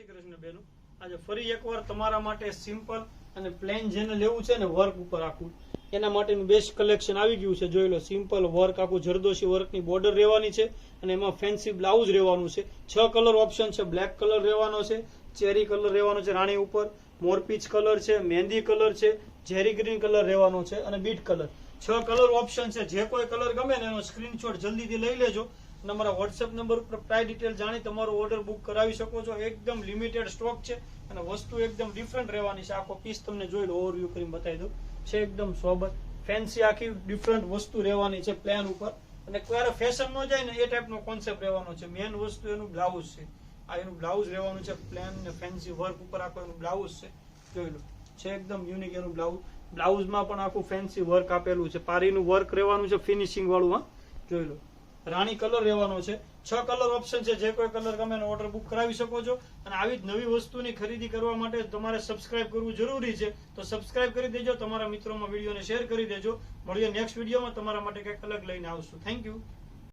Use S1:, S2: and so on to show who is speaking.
S1: શ્રી કૃષ્ણ બેનો. આજે ફરી એકવાર તમારા માટે સિમ્પલ અને પ્લેન જેને લેવું છે ને વર્ક ઉપર આખું એના માટેનું બેસ્ટ કલેક્શન આવી ગયું છે. જોઈ લો સિમ્પલ વર્ક આખું જરદોશી વર્કની બોર્ડર રહેવાની છે અને એમાં ફેન્સી બ્લાઉઝ રહેવાનું છે. છ કલર ઓપ્શન છે. બ્લેક કલર રહેવાનો છે ચેરી કલર રહેવાનો છે રાણી ઉપર મોરપીચ કલર છે, મહેંદી કલર છે ઝેરી ગ્રીન કલર રહેવાનો છે અને બીટ કલર છ કલર ઓપ્શન છે. જે કોઈ કલર ગમે ને એનો સ્ક્રીનશોટ જલ્દીથી લઈ લેજો. અમારા વોટ્સએપ નંબર ઉપર પ્રાઇસ ડિટેલ જાણી તમારો ઓર્ડર બુક કરાવી શકો છો. એકદમ લિમિટેડ સ્ટોક છે અને વસ્તુ એકદમ ડિફરન્ટ રહેવાની છે. આખો પીસ તમને જોઈ લો ઓવરવ્યૂ કરીને બતાવી દઉં. છે એકદમ સોબર ફેન્સી આખી ડિફરન્ટ વસ્તુ રહેવાની છે પ્લાન ઉપર. અને ક્યારે ફેશન ન જાય ને એ ટાઈપનો કોન્સેપ્ટ રહેવાનો છે. મેન વસ્તુ એનું બ્લાઉઝ છે. આ એનું બ્લાઉઝ રહેવાનું છે પ્લેન ને ફેન્સી વર્ક ઉપર આખું એનું બ્લાઉઝ છે. જોઈ લો. છે એકદમ યુનિક એનું બ્લાઉઝ બ્લાઉઝમાં પણ આખું ફેન્સી વર્ક આપેલું છે. પારીનું વર્ક રહેવાનું છે ફિનિશિંગ વાળું, હા? જોઈ લો. રાણી કલર રહેવાનો છે. છ કલર ઓપ્શન છે. જે કોઈ કલર તમે ઓર્ડર બુક કરાવી શકો છો. અને આવી જ નવી વસ્તુની ખરીદી કરવા માટે તમારે સબસ્ક્રાઇબ કરવું જરૂરી છે. તો સબસ્ક્રાઇબ કરી દેજો. તમારા મિત્રોમાં વિડીયોને શેર કરી દેજો. મળીએ નેક્સ્ટ વિડીયોમાં તમારા માટે કંઈક અલગ લઈને આવશું. Thank you